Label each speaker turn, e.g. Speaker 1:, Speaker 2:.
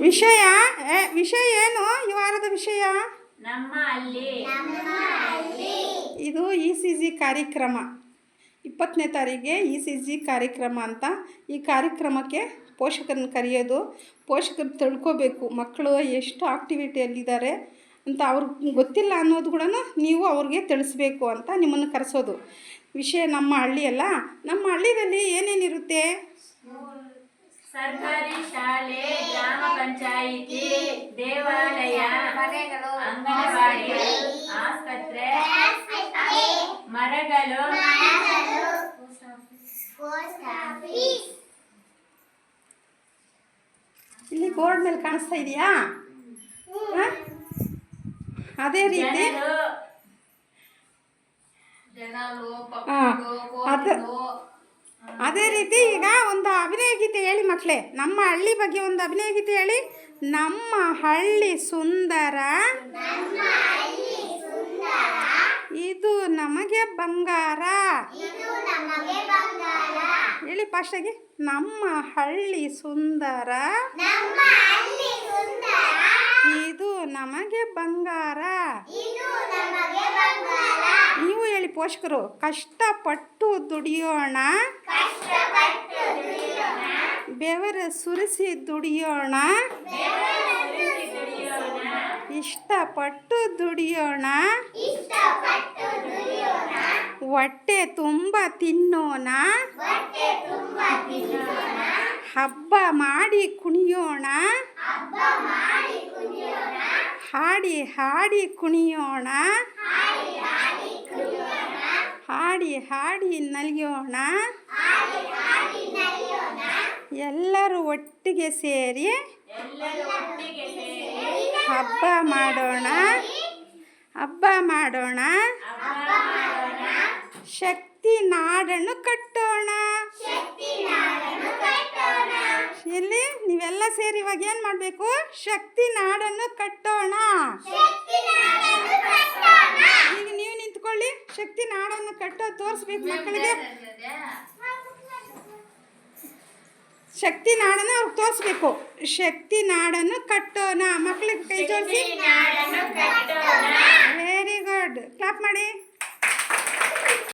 Speaker 1: ವಿಷಯ? ವಿಷಯ ಏನು? ಈ ವಾರದ ವಿಷಯ? ಇದು ಇ ಸಿ ಜಿ ಕಾರ್ಯಕ್ರಮ. ಇಪ್ಪತ್ತನೇ ತಾರೀಕಿಗೆ ಇ ಸಿ ಜಿ ಕಾರ್ಯಕ್ರಮ ಅಂತ ಈ ಕಾರ್ಯಕ್ರಮಕ್ಕೆ ಪೋಷಕರನ್ನ ಕರೆಯೋದು ಪೋಷಕರು ತಿಳ್ಕೋಬೇಕು ಮಕ್ಕಳು ಎಷ್ಟು ಆಕ್ಟಿವಿಟಿಯಲ್ಲಿದ್ದಾರೆ ಅಂತ ಅವ್ರಿಗೆ ಗೊತ್ತಿಲ್ಲ ಅನ್ನೋದು ಕೂಡ ನೀವು ಅವ್ರಿಗೆ ತಿಳಿಸ್ಬೇಕು ಅಂತ ನಿಮ್ಮನ್ನು ಕರೆಸೋದು. ವಿಷಯ ನಮ್ಮ ಹಳ್ಳಿಯಲ್ಲ ನಮ್ಮ ಹಳ್ಳಿಯಲ್ಲಿ ಏನೇನಿರುತ್ತೆ?
Speaker 2: ಸರ್ಕಾರಿ ಶಾಲೆ ಗ್ರಾಮ ಪಂಚಾಯಿತಿ ದೇವಾಲಯ ಅಂಗನವಾಡಿ ಆಸ್ಪತ್ರೆ ಮರಗಳು
Speaker 1: ಇಲ್ಲಿ ಬೋರ್ಡ್ ಮೇಲೆ ಕಾಣಿಸ್ತಾ ಇದೆಯಾ? ಅದೇ ರೀತಿ
Speaker 2: ಜನರು
Speaker 1: ಅದು ರೀತಿ ಈಗ ಒಂದು ಅಭಿನಯ ಗೀತೆ ಹೇಳಿ ಮಕ್ಕಳೇ ನಮ್ಮ ಹಳ್ಳಿ ಬಗ್ಗೆ ಒಂದು ಅಭಿನಯ ಗೀತೆ ಹೇಳಿ. ನಮ್ಮ ಹಳ್ಳಿ ಸುಂದರ. ಇದು ನಮಗೆ ಬಂಗಾರ. ಹೇಳಿ ಫಾಸ್ಟಾಗಿ ನಮ್ಮ ಹಳ್ಳಿ ಸುಂದರ. ಇದು ನಮಗೆ ಬಂಗಾರ. ನೀವು ಹೇಳಿ ಪೋಷಕರು ಕಷ್ಟಪಟ್ಟು ದುಡಿಯೋಣ. ಬೆವರು ಸುರಿಸಿ ದುಡಿಯೋಣ. ಇಷ್ಟಪಟ್ಟು ದುಡಿಯೋಣ. ಹೊಟ್ಟೆ ತುಂಬ ತಿನ್ನೋಣ. ಹಬ್ಬ ಮಾಡಿ ಕುಣಿಯೋಣ. ಹಾಡಿ ಹಾಡಿ ಕುಣಿಯೋಣ. ಹಾಡಿ ಹಾಡಿ ನಲಿಯೋಣ. ಎಲ್ಲರೂ ಒಟ್ಟಿಗೆ ಸೇರಿ ಹಬ್ಬ ಮಾಡೋಣ. ಹಬ್ಬ ಮಾಡೋಣ. ಶಕ್ತಿ ನಾಡನ್ನು ಕಟ್ಟೋಣ. ಇಲ್ಲಿ ನೀವೆಲ್ಲ ಸೇರಿ ಇವಾಗ ಏನು ಮಾಡಬೇಕು? ಶಕ್ತಿ ನಾಡನ್ನು ಕಟ್ಟೋಣ. ಶಕ್ತಿ ನಾಡನ್ನು ಕಟ್ಟೋ ತೋರಿಸ್ಬೇಕು ಮಕ್ಕಳಿಗೆ. ಶಕ್ತಿ ನಾಡನ್ನು ಅವ್ರಿಗೆ ತೋರಿಸ್ಬೇಕು. ಶಕ್ತಿ ನಾಡನ್ನು ಕಟ್ಟೋಣ. ಮಕ್ಕಳಿಗೆ ಕೈ ಜೋಡಿಸಿ. ವೆರಿ ಗುಡ್ ಕ್ಲಾಪ್ ಮಾಡಿ.